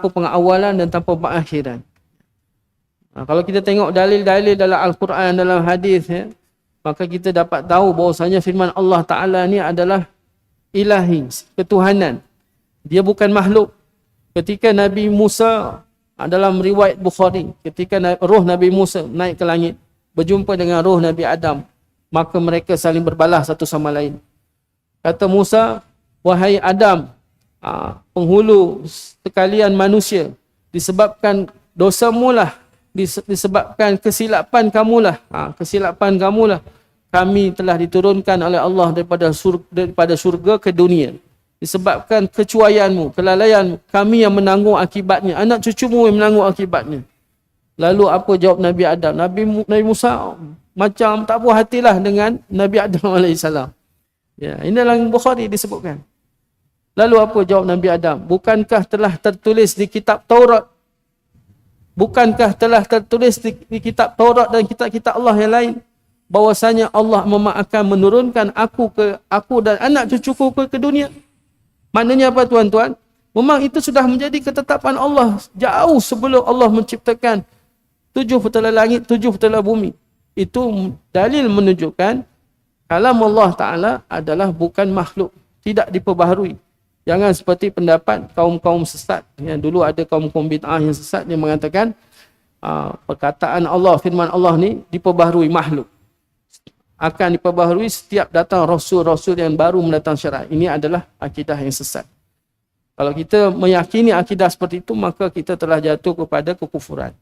tanpa pengawalan dan tanpa pengakhiran. Ha, kalau kita tengok dalil-dalil dalam Al-Quran, dalam hadis, ya, maka kita dapat tahu bahawasanya firman Allah Ta'ala ni adalah ilahi, ketuhanan. Dia bukan makhluk. Ketika Nabi Musa dalam riwayat Bukhari, ketika roh Nabi Musa naik ke langit, berjumpa dengan roh Nabi Adam, maka mereka saling berbalas satu sama lain. Kata Musa, wahai Adam, ha, penghulu sekalian manusia, disebabkan dosa mulah disebabkan kesilapan kamulah. Ha, kesilapan kamulah. Kami telah diturunkan oleh Allah daripada surga, daripada surga ke dunia. Disebabkan kecuaianmu kelalaian kami yang menanggung akibatnya. Anak cucumu yang menanggung akibatnya. Lalu apa jawab Nabi Adam? Nabi Nabi Musa macam tak puas hatilah dengan Nabi Adam alaihissalam. Ya ini dalam Bukhari disebutkan lalu apa jawab Nabi Adam bukankah telah tertulis di kitab Taurat Bukankah telah tertulis di, di kitab Taurat dan kitab-kitab Allah yang lain bahwasanya Allah akan menurunkan aku ke aku dan anak cucuku ke, ke dunia. Maknanya apa tuan-tuan? Memang itu sudah menjadi ketetapan Allah jauh sebelum Allah menciptakan tujuh petala langit, tujuh petala bumi. Itu dalil menunjukkan kalam Allah Ta'ala adalah bukan makhluk. Tidak diperbaharui. Jangan seperti pendapat kaum-kaum sesat. Yang dulu ada kaum-kaum bid'ah yang sesat yang mengatakan uh, perkataan Allah, firman Allah ni diperbaharui makhluk. Akan diperbaharui setiap datang rasul-rasul yang baru mendatang syarat. Ini adalah akidah yang sesat. Kalau kita meyakini akidah seperti itu, maka kita telah jatuh kepada kekufuran.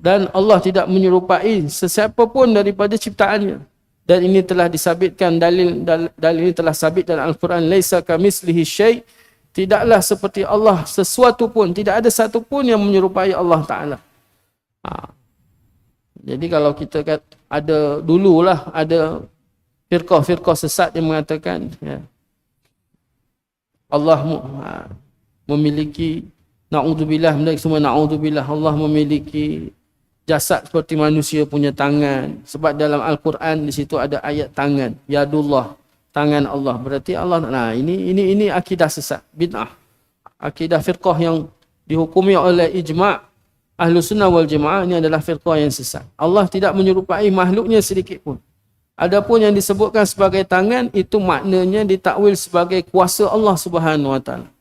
Dan Allah tidak menyerupai sesiapa pun daripada ciptaannya dan ini telah disabitkan dalil dalil ini telah sabit dalam al-Quran laisa kamislihi syai tidaklah seperti Allah sesuatu pun tidak ada satu pun yang menyerupai Allah taala ha. jadi kalau kita kat, ada dululah ada firqah-firqah sesat yang mengatakan ya Allah ha, memiliki naudzubillah semua naudzubillah Allah memiliki jasad seperti manusia punya tangan. Sebab dalam Al-Quran di situ ada ayat tangan. Yadullah. Tangan Allah. Berarti Allah. Nah ini ini ini akidah sesat. Bid'ah. Akidah firqah yang dihukumi oleh ijma' Ahlu sunnah wal jemaah ini adalah firqah yang sesat. Allah tidak menyerupai makhluknya sedikit pun. Adapun yang disebutkan sebagai tangan itu maknanya ditakwil sebagai kuasa Allah Subhanahu wa taala.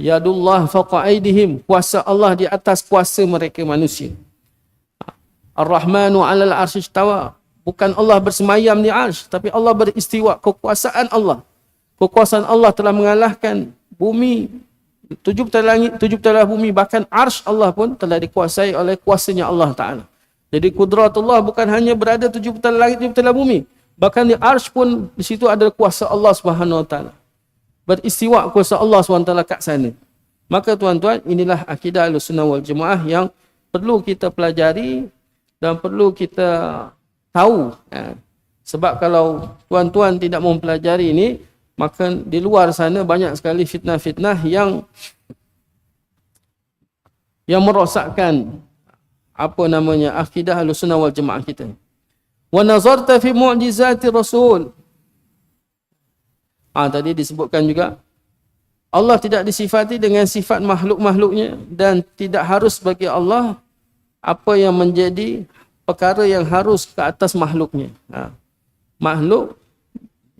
Yadullah faqa aidihim, kuasa Allah di atas kuasa mereka manusia. Ar-Rahmanu 'alal 'arsy istawa. Bukan Allah bersemayam di arsy, tapi Allah beristiwa. Kekuasaan Allah. Kekuasaan Allah telah mengalahkan bumi, tujuh petala langit, tujuh petala bumi, bahkan arsy Allah pun telah dikuasai oleh kuasanya Allah Ta'ala. Jadi kudratullah bukan hanya berada tujuh petala langit, tujuh petala bumi. Bahkan di arsy pun di situ ada kuasa Allah Subhanahu Wa Ta'ala. Beristiwa kuasa Allah Subhanahu Wa Ta'ala kat sana. Maka tuan-tuan, inilah akidah al-sunnah wal jemaah yang perlu kita pelajari dan perlu kita tahu ya. sebab kalau tuan-tuan tidak mempelajari ini maka di luar sana banyak sekali fitnah-fitnah yang yang merosakkan apa namanya akidah al-sunnah wal jemaah kita wa nazarta fi mu'jizati rasul ah tadi disebutkan juga Allah tidak disifati dengan sifat makhluk-makhluknya dan tidak harus bagi Allah apa yang menjadi perkara yang harus ke atas makhluknya. Ha. Makhluk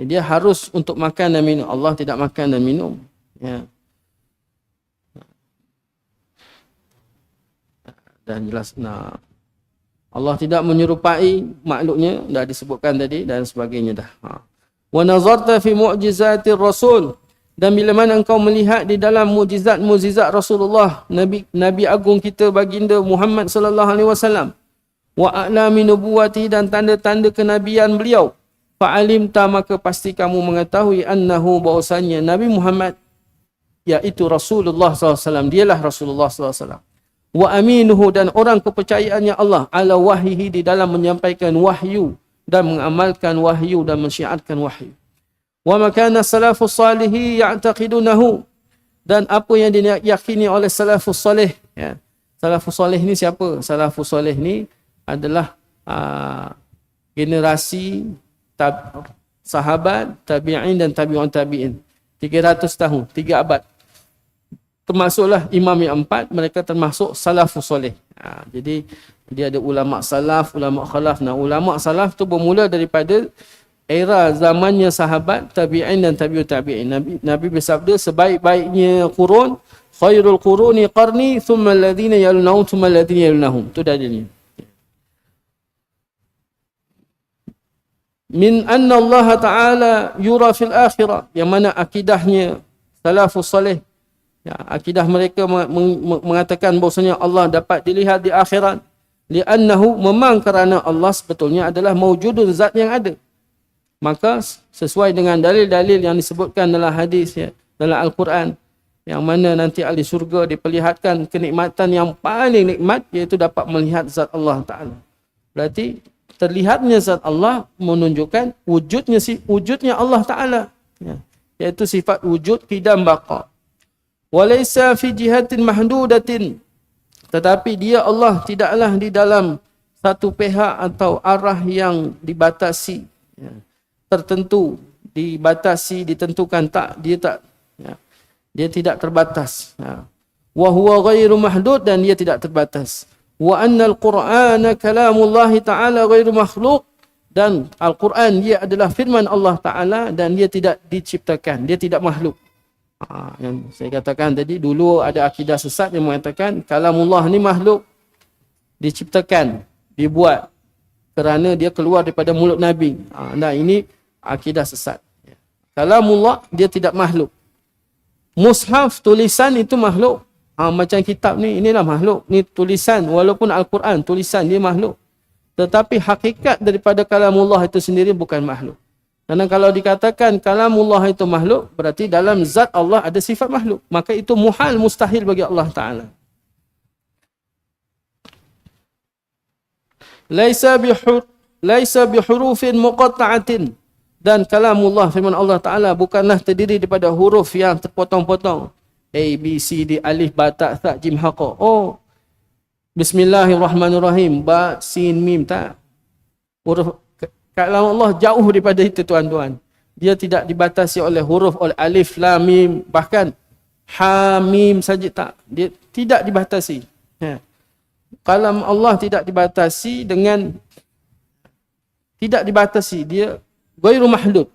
dia harus untuk makan dan minum. Allah tidak makan dan minum. Ya. Dan jelas nah Allah tidak menyerupai makhluknya dah disebutkan tadi dan sebagainya dah. Ha. Wa nazarta fi mu'jizatir rasul dan bila mana engkau melihat di dalam mukjizat-mukjizat Rasulullah Nabi Nabi agung kita baginda Muhammad sallallahu alaihi wasallam wa a'lami nubuwati dan tanda-tanda kenabian beliau. Fa'alim ta maka pasti kamu mengetahui annahu bahwasanya Nabi Muhammad iaitu Rasulullah SAW dialah Rasulullah SAW wa aminuhu dan orang kepercayaannya Allah ala wahyihi di dalam menyampaikan wahyu dan mengamalkan wahyu dan mensyiatkan wahyu wa makana salafus salihi ya'taqidunahu dan apa yang diyakini oleh salafus salih ya salafus salih ni siapa salafus salih ni adalah uh, generasi tab, sahabat tabi'in dan tabi'un tabi'in 300 tahun, 3 abad. Termasuklah imam yang empat, mereka termasuk salafus soleh. Ha, jadi dia ada ulama salaf, ulama khalaf. Nah, ulama salaf tu bermula daripada era zamannya sahabat, tabi'in dan tabi'ut tabi'in. Nabi, Nabi bersabda sebaik-baiknya kurun, khairul quruni qarni, thumma alladhina yalunahum, thumma alladhina yalunahum. Itu dalilnya. min anna Allah Ta'ala yura fil akhirah yang mana akidahnya salafus salih ya, akidah mereka mengatakan bahawasanya Allah dapat dilihat di akhirat li'annahu memang kerana Allah sebetulnya adalah mawjudun zat yang ada maka sesuai dengan dalil-dalil yang disebutkan dalam hadis ya, dalam Al-Quran yang mana nanti ahli surga diperlihatkan kenikmatan yang paling nikmat iaitu dapat melihat zat Allah Ta'ala berarti terlihatnya zat Allah menunjukkan wujudnya si wujudnya Allah Taala ya. iaitu sifat wujud qidam baqa walaysa fi jihatin mahdudatin tetapi dia Allah tidaklah di dalam satu pihak atau arah yang dibatasi ya. Tertentu dibatasi ditentukan tak dia tak ya. dia tidak terbatas ya. wa huwa ghairu mahdud dan dia tidak terbatas wa anna al-Qur'ana kalamullah ta'ala ghairu makhluq dan Al-Quran dia adalah firman Allah Ta'ala dan dia tidak diciptakan, dia tidak makhluk. Ha, yang saya katakan tadi, dulu ada akidah sesat yang mengatakan kalamullah ni makhluk diciptakan, dibuat kerana dia keluar daripada mulut Nabi. Ha, nah ini akidah sesat. Kalamullah dia tidak makhluk. Mushaf tulisan itu makhluk. Ha, macam kitab ni, inilah makhluk. Ni tulisan, walaupun Al-Quran, tulisan dia makhluk. Tetapi hakikat daripada kalamullah itu sendiri bukan makhluk. Karena kalau dikatakan kalamullah itu makhluk, berarti dalam zat Allah ada sifat makhluk. Maka itu muhal, mustahil bagi Allah Ta'ala. Laisa bihur laisa bihurufin muqatta'atin dan kalamullah firman Allah Taala bukanlah terdiri daripada huruf yang terpotong-potong A, B, C, D, alif, ba, ta, tha, jim, ha, qa. Oh. Bismillahirrahmanirrahim. Ba, sin, mim, ta. Huruf kalam Allah jauh daripada itu tuan-tuan. Dia tidak dibatasi oleh huruf oleh alif, lam, mim, bahkan ha, mim saja tak. Dia tidak dibatasi. Ya. Kalam Allah tidak dibatasi dengan tidak dibatasi. Dia ghairu mahlud.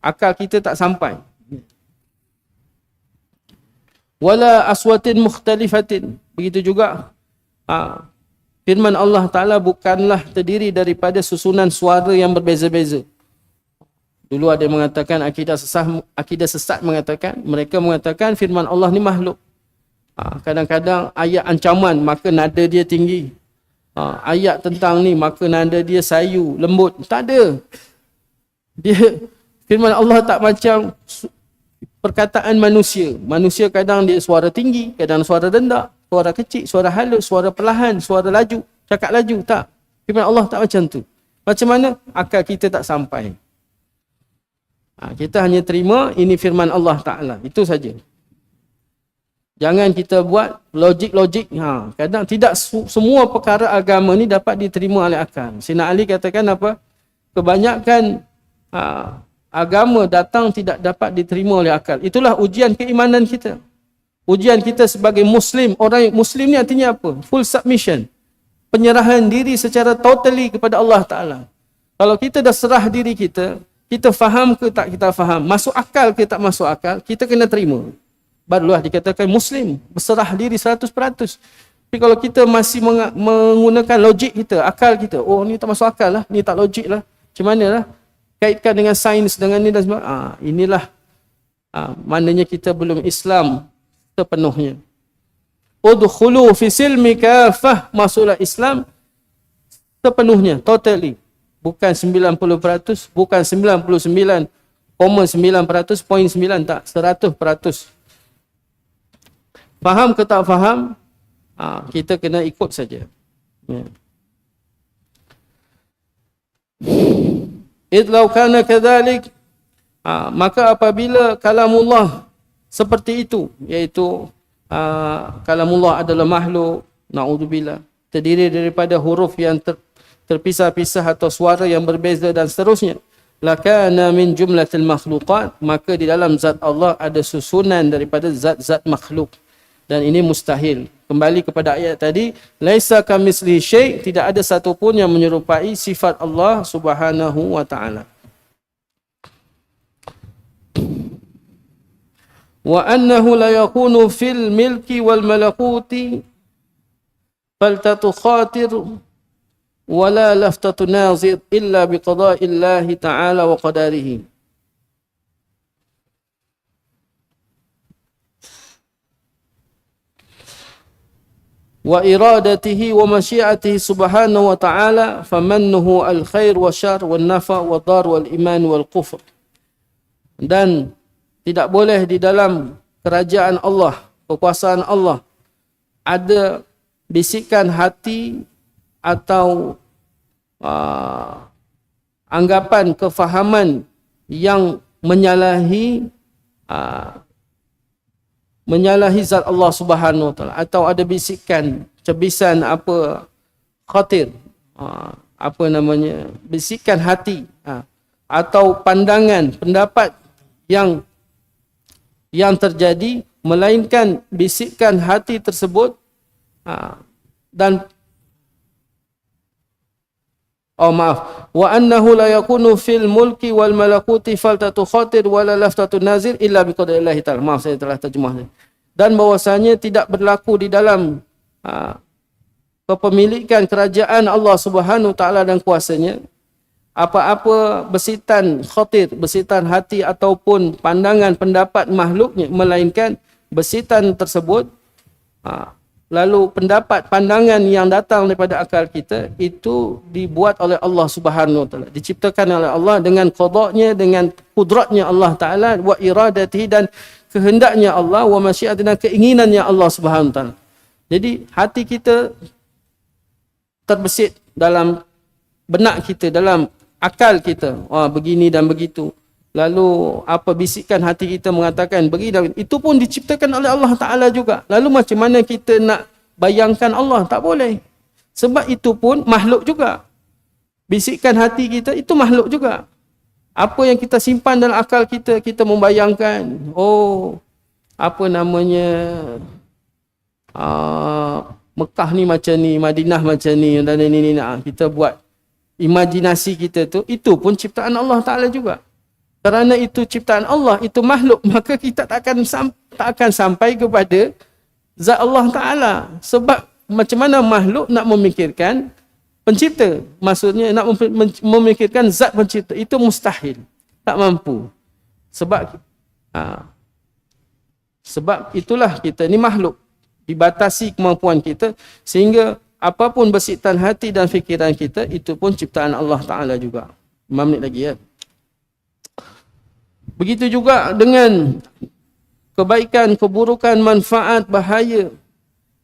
Akal kita tak sampai. Wala aswatin mukhtalifatin begitu juga ha, firman Allah taala bukanlah terdiri daripada susunan suara yang berbeza-beza. Dulu ada yang mengatakan akidah sesat akidah sesat mengatakan mereka mengatakan firman Allah ni makhluk. Ha, kadang-kadang ayat ancaman maka nada dia tinggi. Ha, ayat tentang ni maka nada dia sayu lembut. Tak ada dia firman Allah tak macam perkataan manusia. Manusia kadang dia suara tinggi, kadang suara rendah, suara kecil, suara halus, suara perlahan, suara laju, cakap laju. Tak. Firman Allah tak macam tu. Macam mana? Akal kita tak sampai. Ha, kita hanya terima ini firman Allah Ta'ala. Itu saja. Jangan kita buat logik-logik. Ha, kadang tidak semua perkara agama ni dapat diterima oleh akal. Sina Ali katakan apa? Kebanyakan ha, agama datang tidak dapat diterima oleh akal. Itulah ujian keimanan kita. Ujian kita sebagai Muslim. Orang Muslim ni artinya apa? Full submission. Penyerahan diri secara totally kepada Allah Ta'ala. Kalau kita dah serah diri kita, kita faham ke tak kita faham, masuk akal ke tak masuk akal, kita kena terima. Barulah dikatakan Muslim, berserah diri 100%. Tapi kalau kita masih menggunakan logik kita, akal kita, oh ni tak masuk akal lah, ni tak logik lah. Macam mana lah? Kaitkan dengan sains dengan ini dan sebagainya. Ah, inilah ah, maknanya kita belum Islam sepenuhnya. Udkhulu fi silmi kafah masuklah Islam sepenuhnya, totally. Bukan 90%, bukan 99,9%, poin 9 tak, 100%. Faham ke tak faham? Ah, kita kena ikut saja. Idlau kana kadhalik ha, maka apabila kalamullah seperti itu iaitu ha, kalamullah adalah makhluk naudzubillah terdiri daripada huruf yang ter, terpisah-pisah atau suara yang berbeza dan seterusnya lakana min jumlatil makhluqat maka di dalam zat Allah ada susunan daripada zat-zat makhluk. Dan ini mustahil kembali kepada ayat tadi laisa kamisli syai tidak ada satu pun yang menyerupai sifat Allah Subhanahu wa taala. Wa annahu la yakunu fil milki wal malakuti faltatu khatir wa iradatihi wa masyiatihi subhanahu wa ta'ala famannuhu al-khair wa syar wa nafa wa dar wal iman wal kufr. Dan tidak boleh di dalam kerajaan Allah kekuasaan Allah ada bisikan hati atau uh, anggapan kefahaman yang menyalahi uh, menyalahi zat Allah Subhanahu Wa Taala atau ada bisikan cebisan apa khatir uh, apa namanya bisikan hati uh, atau pandangan pendapat yang yang terjadi melainkan bisikan hati tersebut uh, dan Oh maaf. Wa annahu la yakunu fil mulki wal malakuti faltatu khatir wala laftatu nazir illa bi qadarillahi ta'ala. Maaf saya telah terjemah. Dan bahwasanya tidak berlaku di dalam ha, kepemilikan kerajaan Allah Subhanahu taala dan kuasanya apa-apa besitan khatir, besitan hati ataupun pandangan pendapat makhluknya melainkan besitan tersebut ha, lalu pendapat pandangan yang datang daripada akal kita itu dibuat oleh Allah Subhanahu taala. Diciptakan oleh Allah dengan qadanya dengan kudratnya Allah taala wa iradatihi dan kehendaknya Allah wa masyiatih dan keinginannya Allah Subhanahu taala. Jadi hati kita terbesit dalam benak kita dalam akal kita. Wah begini dan begitu Lalu apa bisikan hati kita mengatakan beri dan itu pun diciptakan oleh Allah Taala juga. Lalu macam mana kita nak bayangkan Allah? Tak boleh. Sebab itu pun makhluk juga. Bisikan hati kita itu makhluk juga. Apa yang kita simpan dalam akal kita, kita membayangkan, oh, apa namanya uh, Mekah ni macam ni, Madinah macam ni dan ini ni, ni. kita buat imajinasi kita tu, itu pun ciptaan Allah Taala juga. Kerana itu ciptaan Allah, itu makhluk, maka kita tak akan tak akan sampai kepada zat Allah Taala. Sebab macam mana makhluk nak memikirkan pencipta? Maksudnya nak memikirkan zat pencipta itu mustahil. Tak mampu. Sebab ha, sebab itulah kita ni makhluk dibatasi kemampuan kita sehingga apapun besitan hati dan fikiran kita itu pun ciptaan Allah Taala juga. 5 minit lagi ya. Begitu juga dengan kebaikan, keburukan, manfaat, bahaya,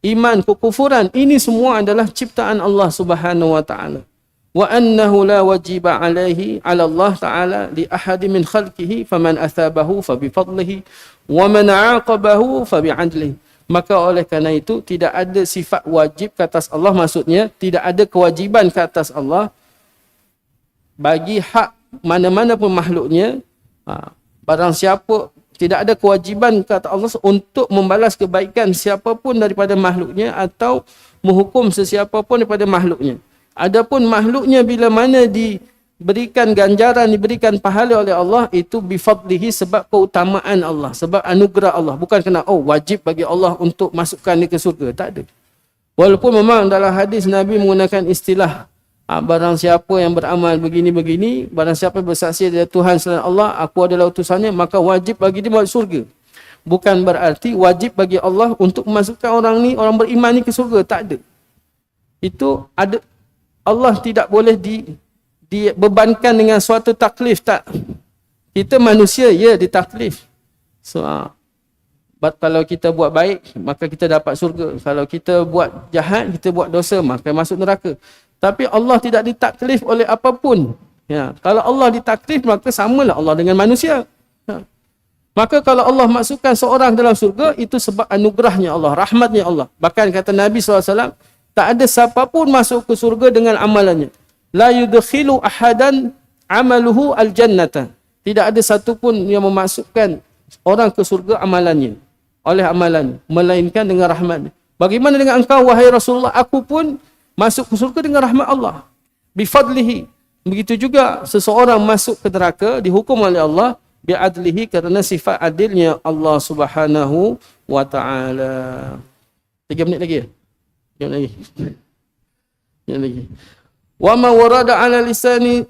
iman, kekufuran. Ini semua adalah ciptaan Allah Subhanahu wa taala. Wa annahu la wajiba alaihi ala Allah taala li ahad min khalqihi faman athabahu fa bi fadlihi wa man aqabahu fa bi adlihi. Maka oleh kerana itu tidak ada sifat wajib ke atas Allah maksudnya tidak ada kewajiban ke atas Allah bagi hak mana-mana pun makhluknya ha, Barang siapa tidak ada kewajiban kata Allah untuk membalas kebaikan siapapun daripada makhluknya atau menghukum sesiapa pun daripada makhluknya. Adapun makhluknya bila mana diberikan ganjaran, diberikan pahala oleh Allah itu bifadlihi sebab keutamaan Allah, sebab anugerah Allah. Bukan kena oh wajib bagi Allah untuk masukkan dia ke surga. Tak ada. Walaupun memang dalam hadis Nabi menggunakan istilah barang siapa yang beramal begini-begini, barang siapa bersaksi dari Tuhan selain Allah, aku adalah utusannya, maka wajib bagi dia masuk surga. Bukan berarti wajib bagi Allah untuk memasukkan orang ni, orang beriman ni ke surga. Tak ada. Itu ada Allah tidak boleh di dibebankan dengan suatu taklif tak. Kita manusia ya ditaklif. So, ha, But kalau kita buat baik, maka kita dapat surga. Kalau kita buat jahat, kita buat dosa, maka masuk neraka. Tapi Allah tidak ditaklif oleh apapun. Ya. Kalau Allah ditaklif, maka samalah Allah dengan manusia. Ya. Maka kalau Allah masukkan seorang dalam surga, itu sebab anugerahnya Allah, rahmatnya Allah. Bahkan kata Nabi SAW, tak ada siapa pun masuk ke surga dengan amalannya. La yudkhilu ahadan amaluhu al-jannata. Tidak ada satu pun yang memasukkan orang ke surga amalannya. Oleh amalan. Melainkan dengan rahmat. Bagaimana dengan engkau wahai Rasulullah? Aku pun masuk ke surga dengan rahmat Allah. Bifadlihi. Begitu juga seseorang masuk ke neraka dihukum oleh Allah bi'adlihi kerana sifat adilnya Allah Subhanahu wa taala. 3 minit lagi ya? 3 minit lagi. 3 minit lagi. Wa ma warada ala lisani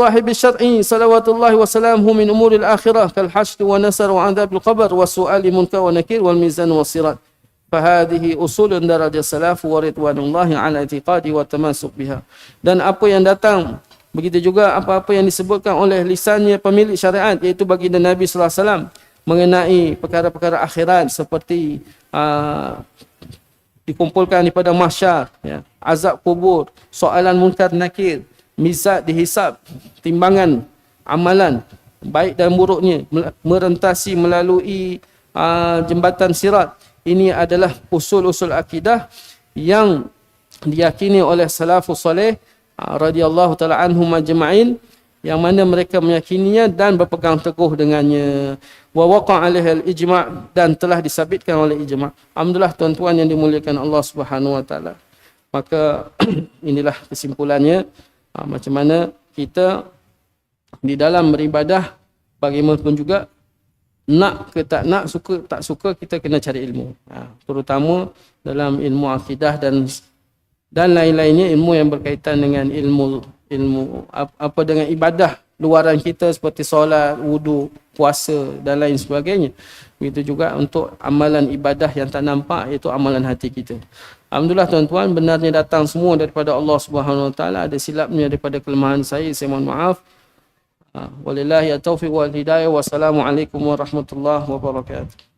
صاحب الشرع صلوات الله وسلامه من أمور الآخرة كالحشد ونسر وعذاب القبر وسؤال منكر ونكير والميزان والصراط فهذه أصول درجة السلف ورضوان الله على اعتقادي والتمسك بها dan apa yang datang begitu juga apa-apa yang disebutkan oleh lisannya pemilik syariat yaitu baginda Nabi sallallahu alaihi wasallam mengenai perkara-perkara akhirat seperti uh, dikumpulkan daripada mahsyar ya azab kubur soalan munkar nakir mizat dihisap timbangan amalan baik dan buruknya merentasi melalui uh, jembatan sirat. Ini adalah usul-usul akidah yang diyakini oleh salafus soleh Ah, radhiyallahu taala anhum ajma'in yang mana mereka meyakininya dan berpegang teguh dengannya. Wa waqa' alaihi al-ijma' dan telah disabitkan oleh ijma' alhamdulillah tuan-tuan yang dimuliakan Allah Subhanahu wa taala. Maka inilah kesimpulannya ah, macam mana kita di dalam beribadah bagaimanapun juga nak ke tak nak suka tak suka kita kena cari ilmu ha, terutama dalam ilmu akidah dan dan lain-lainnya ilmu yang berkaitan dengan ilmu ilmu apa dengan ibadah luaran kita seperti solat, wudu, puasa dan lain sebagainya. Begitu juga untuk amalan ibadah yang tak nampak iaitu amalan hati kita. Alhamdulillah tuan-tuan benarnya datang semua daripada Allah Subhanahu Wa Taala ada silapnya daripada kelemahan saya saya mohon maaf. آه. ولله التوفيق والهداية. والسلام عليكم ورحمة الله وبركاته.